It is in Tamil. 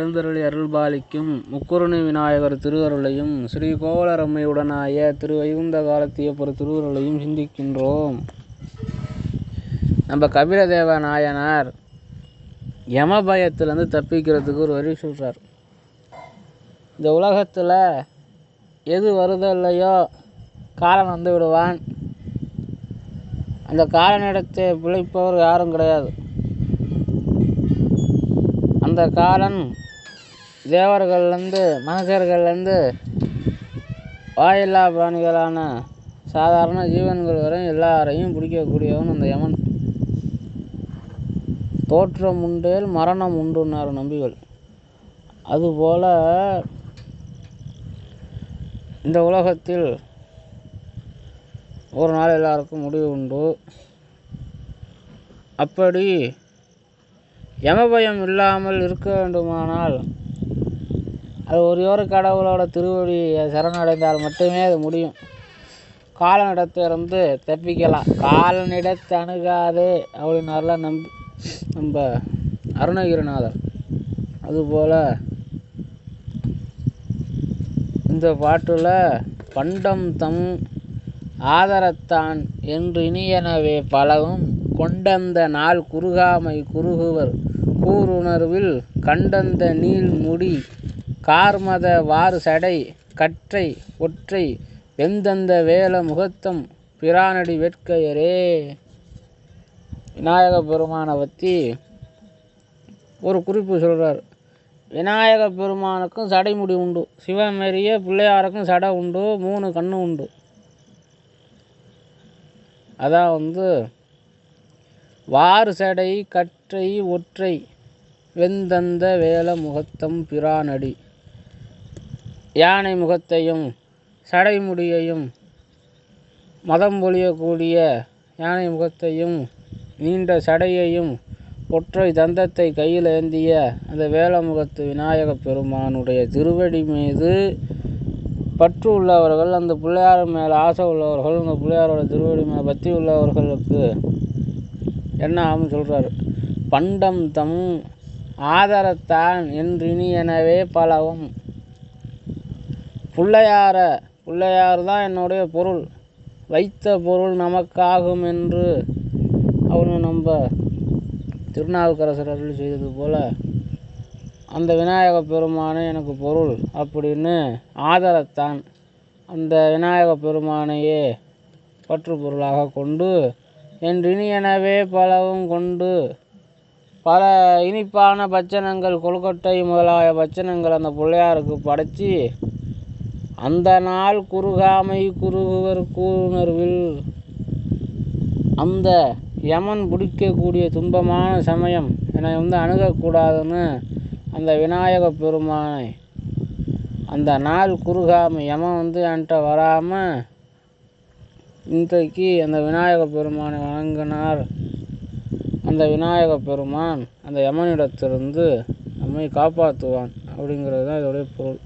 எழுந்தருளி அருள்பாலிக்கும் முக்குருணி விநாயகர் திருவருளையும் ஸ்ரீ கோவலரம்மையுடனாய திருவைகுந்த காலத்தியப்பர் திருவருளையும் சிந்திக்கின்றோம். நம்ம கபிலதேவ நாயனார் யமபயத்திலேருந்து தப்பிக்கிறதுக்கு ஒரு வழி சொல்கிறார் இந்த உலகத்தில் எது வருதோ இல்லையோ காலன் வந்து விடுவான். அந்த காலனிடத்தை பிழைப்பவர் யாரும் கிடையாது. அந்த காலன் தேவர்கள்லேருந்து மனுஷர்கள்லேருந்து வாயில்லா பிராணிகளான சாதாரண ஜீவன்கள் வரை எல்லாரையும் பிடிக்கக்கூடியவன் அந்த யமன். தோற்றம் உண்டேல் மரணம் உண்டுன்னார் நம்பிகள். அதுபோல் இந்த உலகத்தில் ஒரு நாள் எல்லாருக்கும் முடிவு உண்டு. அப்படி யமபயம் இல்லாமல் இருக்க வேண்டுமானால் அது ஒரே ஒரு கடவுளோட திருவடி சரணடைந்தால் மட்டுமே அது முடியும். காலனிடத்திலிருந்து தப்பிக்கலாம். காலனிடத்தை அணுகாதே அப்படின்னார்லாம் நம்பி நம்ம அருணகிரிநாதர். அதுபோல் இந்த பாட்டில் பண்டம் தம் ஆதரத்தான் என்று இனியனவே பலவும் கொண்டந்த நாள் குறுகாமை குறுகுவர். கூருணர்வில் கண்டந்த நீள் முடி கார்மத வார் சடை கற்றை ஒற்றை வெந்தந்த வேல முகத்தம் பிரானடி வெட்கையரே. விநாயக பெருமானை பற்றி ஒரு குறிப்பு சொல்கிறார் விநாயக பெருமானுக்கும் சடைமுடி உண்டு. சிவன் பிள்ளையாருக்கும் சடை உண்டு. மூணு கண்ணு உண்டு. அதான் வந்து வாறு சடை கற்றை ஒற்றை வெந்தந்த வேல முகத்தம் பிரானடி. யானை முகத்தையும் சடைமுடியையும் மதம் பொழியக்கூடிய யானை முகத்தையும் நீண்ட சடையையும் ஒற்றை தந்தத்தை கையில் ஏந்திய அந்த வேலமுகத்து விநாயக பெருமானுடைய திருவடி மீது பற்று உள்ளவர்கள் அந்த பிள்ளையார் மேலே ஆசை உள்ளவர்கள் அந்த பிள்ளையாரோட திருவடி மேலே பற்றி உள்ளவர்களுக்கு என்ன ஆகும் சொல்கிறார் பண்டம் தம் ஆதரத்தான் என்றினி எனவே பலவும். பிள்ளையார பிள்ளையார் தான் என்னுடைய பொருள். வைத்த பொருள் நமக்காகும் என்று அவனு நம்ம திருநாவுக்கரசர் அருள் செய்தது போல் அந்த விநாயக பெருமானே எனக்கு பொருள் அப்படின்னு ஆதரத்தான் அந்த விநாயக பெருமானையே பற்று பொருளாக கொண்டு என்றினி எனவே பலவும் கொண்டு பல இனிப்பான பச்சனங்கள் கொழுக்கட்டை முதலாய பச்சனங்கள் அந்த பிள்ளையாருக்கு படைச்சி அந்த நாள் குறுகாமை குறுகுவர் கூறுணர்வில் அந்த யமன் பிடிக்கக்கூடிய துன்பமான சமயம் என்னை வந்து அணுகக்கூடாதுன்னு அந்த விநாயக பெருமானை அந்த நாள் குறுகாமை யமன் வந்து என்கிட்ட வராமல் இன்றைக்கு அந்த விநாயக பெருமானை வணங்கினார். அந்த விநாயக பெருமான் அந்த யமனிடத்திலிருந்து நம்மை காப்பாற்றுவான் அப்படிங்கிறது தான் இதோடைய பொருள்.